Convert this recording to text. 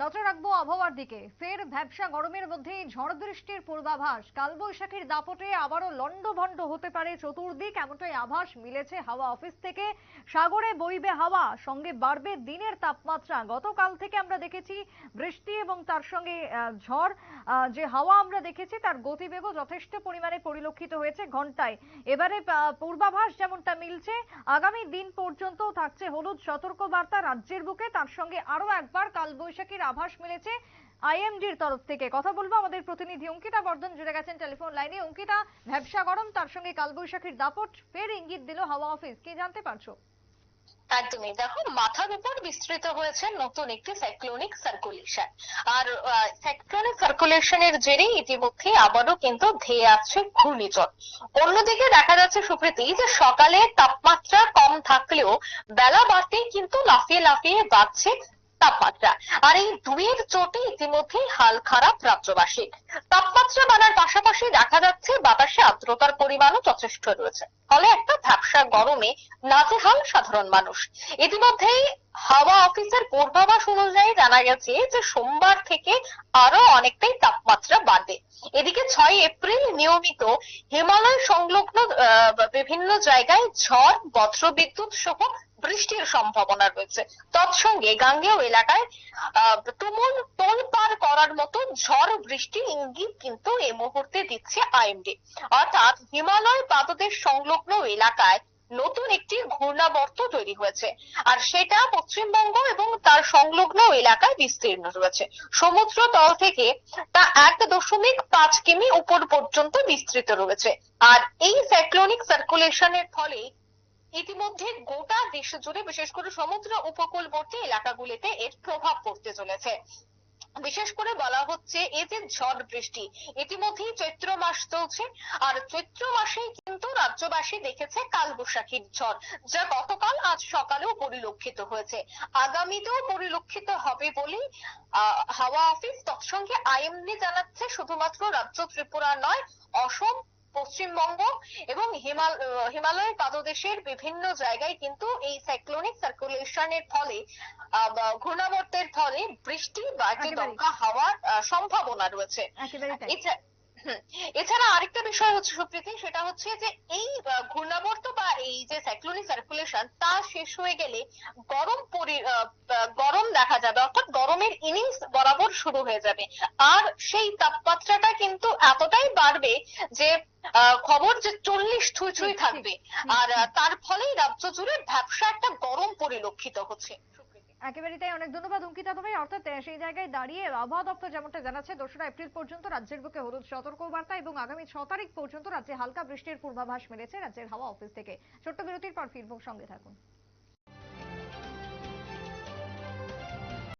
নজর রাখব আবহাওয়ার দিকে। ফের ভ্যাবসা গরমের মধ্যেই ঝড় বৃষ্টির পূর্বাভাস। কালবৈশাখীর দাপটে আবারও লন্ডভন্ড হতে পারে চতুর্দিক। এমনটাই আভাস মিলেছে হাওয়া অফিস থেকে। সাগরে বইবে হাওয়া, সঙ্গে বাড়বে দিনের তাপমাত্রা। গতকাল থেকে আমরা দেখেছি বৃষ্টি এবং তার সঙ্গে ঝড়। যে হাওয়া আমরা দেখেছি, তার গতিবেগও যথেষ্ট পরিমাণে পরিলক্ষিত হয়েছে ঘন্টায়। এবারে পূর্বাভাস যেমনটা মিলছে, আগামী দিন পর্যন্ত থাকছে হলুদ সতর্ক বার্তা রাজ্যের বুকে। তার সঙ্গে আরও একবার কালবৈশাখীর আভাস মিলেছে আইএমডির তরফ থেকে। কথা বলব আমাদের প্রতিনিধি অঙ্কিতা বর্ধন, জুড়ে গেছেন টেলিফোন লাইনে। অঙ্কিতা, ভ্যাবসা গরম, তার সঙ্গে কালবৈশাখীর দাপট, ফের ইঙ্গিত দিল হাওয়া অফিস। কি জানতে পারছ? একদমই। দেখো মাথার উপর বিস্তৃত হয়েছে নতুন একটি সাইক্লোনিক সার্কুলেশন আর সাইক্লোনিক সার্কুলেশনের জেরে ইতিমধ্যে আবারও কিন্তু ধেয়ে আসছে ঘূর্ণিঝড়। অন্যদিকে দেখা যাচ্ছে সুপ্রীতি যে সকালে তাপমাত্রা কম থাকলেও বেলা বাড়তেই কিন্তু লাফিয়ে লাফিয়ে বাড়ছে তাপমাত্রা। আর এই দুইয়ের চোটে ইতিমধ্যেই হাল খারাপ রাজ্যবাসীর তাপমাত্রা বাড়ার পাশাপাশি দেখা যাচ্ছে বাতাসে আর্দ্রতার পরিমাণও যথেষ্ট রয়েছে। ফলে একটা ঝাপসা গরমে নাজেহাল সাধারণ মানুষ। ইতিমধ্যেই হাওয়া অফিসের পূর্বাভাস অনুযায়ী জানা গেছে যে সোমবার থেকে আরও অনেকটাই তাপমাত্রা বাড়বে। এদিকে ছয় এপ্রিল নিয়মিত হিমালয় সংলগ্ন বিভিন্ন জায়গায় ঝড়, বজ্রবিদ্যুৎ সহ বৃষ্টির সম্ভাবনা রয়েছে। তৎসঙ্গে গাঙ্গেয় এলাকায় তুমুল তোল পার করার মতো ঝড় বৃষ্টি ইঙ্গিত কিন্তু এই মুহূর্তে দিচ্ছে আইএমডি। অর্থাৎ হিমালয় পাদদেশ সংলগ্ন এলাকায় নতুন একটি ঘূর্ণাবর্ত তৈরি হয়েছে। আর সেটা পশ্চিমবঙ্গ এবং তার সংলগ্ন এলাকায় বিস্তীর্ণ রয়েছে। সমুদ্র তল থেকে তা এক দশমিক পাঁচ কিমি উপর পর্যন্ত বিস্তৃত রয়েছে। আর এই সাইক্লোনিক সার্কুলেশনের ফলে ইতিমধ্যে গোটা দেশ জুড়ে বিশেষ করে সমুদ্র উপকূলবর্তী এলাকাগুলিতে এর প্রভাব পড়তে চলেছে। বিশেষ করে বলা হচ্ছে এই যে ঝড় বৃষ্টি, ইতিমধ্যেই চৈত্র মাস চলছে। আর চৈত্র মাসেই কিন্তু রাজ্যবাসী দেখেছে কালবৈশাখীর ঝড়, যা গতকাল আজ সকালেও পরিলক্ষিত হয়েছে। আগামীতেও পরিলক্ষিত হবে বলেই হাওয়া অফিস তৎসঙ্গে আইএমডি জানাচ্ছে, শুধুমাত্র রাজ্য ত্রিপুরা নয় পশ্চিমবঙ্গ এবং হিমালয়ের পাদদেশের বিভিন্ন জায়গায় কিন্তু এই সাইক্লোনিক সার্কুলেশনের ফলে ঘূর্ণাবর্তের ফলে বৃষ্টি বা একটি। দমকা হাওয়ার সম্ভাবনা রয়েছে। এছাড়া আরেকটা বিষয় হচ্ছে সুপ্রীতি সেটা হচ্ছে যে এই ঘূর্ণাবর্ত বা এই যে সাইক্লোনিক সার্কুলেশন তা শেষ হয়ে গেলে গরম গরম দেখা যাবে অর্থাৎ গরমের ইনিংস বরাবর শুরু হয়ে যাবে। আর সেই তাপমাত্রাটা কিন্তু এতটাই বাড়বে যে খবর যে চল্লিশ ছুঁই ছুঁই থাকবে। আর তার ফলেই রাজ্য জুড়ে ব্যবসা একটা গরম পরিলক্ষিত হচ্ছে। একেবারে তাই অনেক ধন্যবাদ অঙ্কিতা তোমায়। অর্থাৎ সেই জায়গায় দাঁড়িয়ে আবহাওয়া দপ্তর যেমনটা জানাচ্ছে দোসরা এপ্রিল পর্যন্ত রাজ্যের বুকে হলুদ সতর্ক বার্তা এবং আগামী ছ তারিখ পর্যন্ত রাজ্যে হালকা বৃষ্টির পূর্বাভাস মিলেছে রাজ্যের হাওয়া অফিস থেকে। ছোট্ট বিরতির পর ফিরবো সঙ্গে থাকুন।